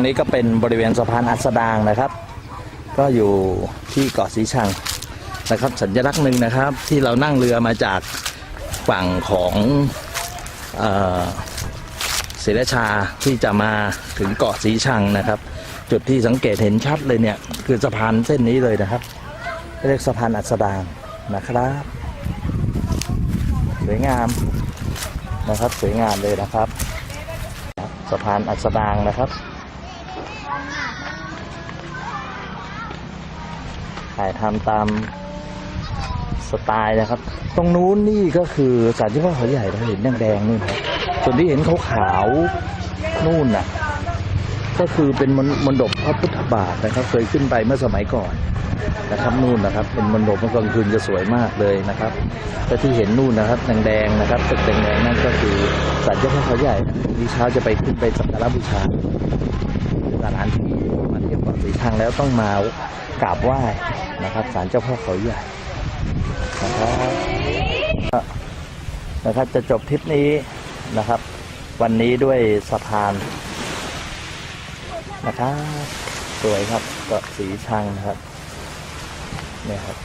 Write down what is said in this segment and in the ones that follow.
รงนี้ก็เป็นบริเวณสะพานอัสดางนะครับ ก็อยู่ที่เกาะสีชังนะครับ สัญลักษณ์หนึ่งนะครับ ที่เรานั่งเรือมาจากฝั่งของเศรีราชาที่จะมาถึงเกาะสีชังนะครับ จุดที่สังเกตเห็นชัดเลยเนี่ย คือสะพานเส้นนี้เลยนะครับเรียกสะพานอัสดางนะครับสวยงามนะครับสวยงามเลยนะครับ สะพานอัสดางนะครับ ถ่ายทำตามสไตล์นะครับ ตรงนู้นนี่ก็คือสารเจ้าพ่อเขาใหญ่เราเห็นแดงๆนู่นครับส่วนที่เห็นขาวๆนู่นน่ะ ก็คือเป็นมนมนดบพระพุทธบาทนะครับ เคยขึ้นไปเมื่อสมัยก่อนนะครับนู่นนะครับ เป็นมนดบเมื่อกลางคืนจะสวยมากเลยนะครับแต่ที่เห็นนู่นนะครับแดงๆนะครับตึกแดงๆนั่นก็คือสารเจ้าพ่อเขาใหญ่ดีเช้าจะไปขึ้นไปสักการะบูชา ที่ยวเกางแล้วต้องมากราบไหว้นะครับศาลเจ้าพ่อเขาใหญ่นะครับนะครับจะจบทริปนี้นะครับ วันนี้ด้วยสะพานนะครับสวยครับเกาะสีชังนะครับเนี่ยครับ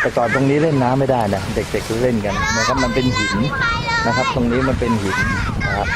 แต่ก่อนตรงนี้เล่นน้ำไม่ได้นะเด็กๆเล่นกันนะครับมันเป็นหินนะครับ ตรงนี้มันเป็นหินนะครับ